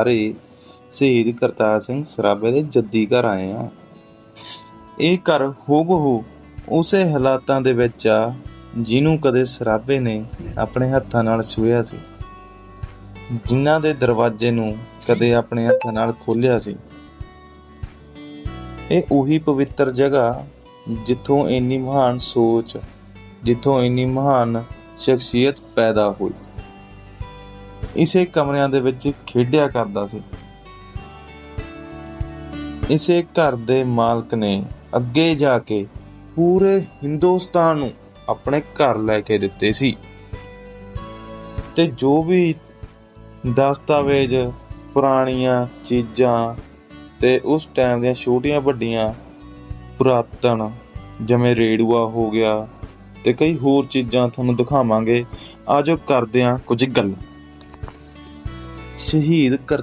ਸਾਰੇ ਸ਼ਹੀਦ ਕਰਤਾਰ ਸਿੰਘ ਸਰਾਭੇ ਦੇ ਜੱਦੀ ਘਰ ਆਏ ਆ। ਇਹ ਘਰ ਹੂਬਹੂ ਉਸੇ ਹਾਲਾਤਾਂ ਦੇ ਵਿੱਚ ਆ, ਜਿਹਨੂੰ ਕਦੇ ਸਰਾਭੇ ਨੇ ਆਪਣੇ ਹੱਥਾਂ ਨਾਲ ਛੂਹਿਆ ਸੀ। ਜਿਨ੍ਹਾਂ ਦੇ ਦਰਵਾਜ਼ੇ ਨੂੰ ਕਦੇ ਆਪਣੇ ਹੱਥਾਂ ਨਾਲ ਖੋਲ੍ਹਿਆ ਸੀ। ਇਹ ਉਹੀ ਪਵਿੱਤਰ ਜਗ੍ਹਾ ਜਿੱਥੋਂ ਇੰਨੀ ਮਹਾਨ ਸੋਚ, ਜਿੱਥੋਂ ਇੰਨੀ ਮਹਾਨ ਸ਼ਖਸੀਅਤ ਪੈਦਾ ਹੋਈ। ਇਸੇ ਕਮਰਿਆਂ ਦੇ ਵਿੱਚ ਖੇਡਿਆ ਕਰਦਾ ਸੀ। ਇਸੇ ਘਰ ਦੇ ਮਾਲਕ ਨੇ ਅੱਗੇ ਜਾ ਕੇ ਪੂਰੇ ਹਿੰਦੁਸਤਾਨ ਨੂੰ ਆਪਣੇ ਘਰ ਲੈ ਕੇ ਦਿੱਤੇ ਸੀ। ਤੇ ਜੋ ਵੀ ਦਸਤਾਵੇਜ਼, ਪੁਰਾਣੀਆਂ ਚੀਜ਼ਾਂ ਤੇ ਉਸ ਟਾਈਮ ਦੀਆਂ ਛੋਟੀਆਂ ਵੱਡੀਆਂ ਪੁਰਾਤਨ, ਜਿਵੇਂ ਰੇਡੂਆ ਹੋ ਗਿਆ ਤੇ ਕਈ ਹੋਰ ਚੀਜ਼ਾਂ ਤੁਹਾਨੂੰ ਦਿਖਾਵਾਂਗੇ। ਆਜੋ ਕਰਦੇ ਹਾਂ ਕੁਝ ਗੱਲਾਂ। ਸ਼ਹੀਦ ਕਰਤਾਰ